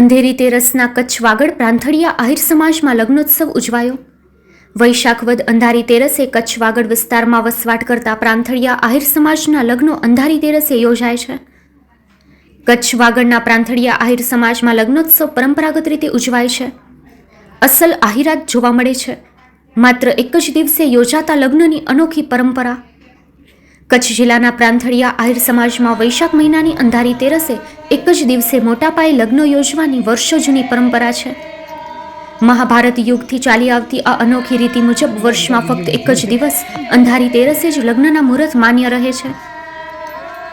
અંધેરી તેરસના કચ્છ વાગડ પ્રાંથળિયા આહિર સમાજમાં લગ્નોત્સવ ઉજવાયો. વૈશાખવદ અંધારી તેરસે કચ્છ વાગડ વિસ્તારમાં વસવાટ કરતા પ્રાંથળિયા આહિર સમાજના લગ્નો અંધારી તેરસે યોજાય છે. કચ્છ વાગડના પ્રાંથળિયા આહિર સમાજમાં લગ્નોત્સવ પરંપરાગત રીતે ઉજવાય છે. અસલ આહિરાત જોવા મળે છે. માત્ર એક જ દિવસે યોજાતા લગ્નની અનોખી પરંપરા કચ્છ જિલ્લાના પ્રાંથળિયા આહિર સમાજમાં વૈશાખ મહિનાની અંધારી તેરસે એક જ દિવસે મોટા પાયે લગ્નો યોજવાની વર્ષો જૂની પરંપરા છે. મહાભારત યુગથી ચાલી આવતી આ અનોખી રીતિ મુજબ વર્ષમાં ફક્ત એક જ દિવસ અંધારી તેરસે જ લગ્નના મુહૂર્ત માન્ય રહે છે.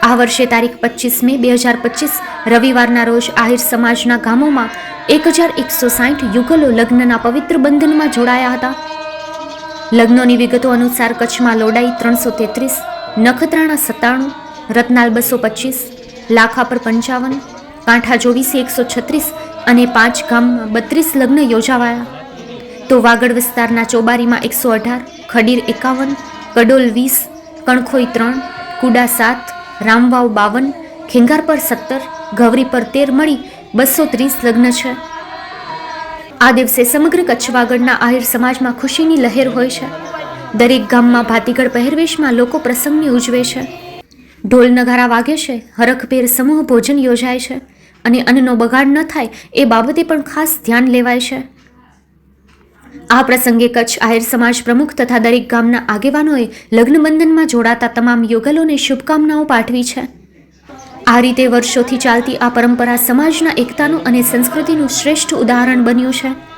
આ વર્ષે તારીખ પચીસ મે બે હજાર પચીસ રવિવારના રોજ આહિર સમાજના ગામોમાં એક હજાર એકસો સાઠ યુગલો લગ્નના પવિત્ર બંધનમાં જોડાયા હતા. લગ્નોની વિગતો અનુસાર કચ્છમાં લોડાઈ ત્રણસો તેત્રીસ નખત્રાણા સત્તાણું, રત્નાલ બસો પચીસ, લાખા પર પંચાવન, કાંઠા ચોવીસ એકસો છત્રીસ અને પાંચ ગામમાં બત્રીસ લગ્ન યોજાવાયા. તો વાગડ વિસ્તારના ચોબારીમાં એકસો અઢાર, ખડીર એકાવન, કડોલ વીસ, કણખોઈ ત્રણ, કુડા સાત, રામવાવ બાવન, ખેંગાર પર સત્તર ગૌરી પર તેર મળી બસો ત્રીસ લગ્ન છે. આ દિવસે સમગ્ર કચ્છ વાગડના આહિર સમાજમાં ખુશીની લહેર હોય છે. દરેક ગામમાં ભાતીગળ પહેરવેશમાં લોકો પ્રસંગને ઉજવે છે. ઢોલ નગારા વાગે છે, હરખભેર સમૂહ ભોજન યોજાય છે અને અન્નનો બગાડ ન થાય એ બાબતે પણ ખાસ ધ્યાન લેવાય છે. આ પ્રસંગે કચ્છ આહિર સમાજ પ્રમુખ તથા દરેક ગામના આગેવાનોએ લગ્નબંધનમાં જોડાતા તમામ યુગલોને શુભકામનાઓ પાઠવી છે. આ રીતે વર્ષોથી ચાલતી આ પરંપરા સમાજના એકતાનું અને સંસ્કૃતિનું શ્રેષ્ઠ ઉદાહરણ બન્યું છે.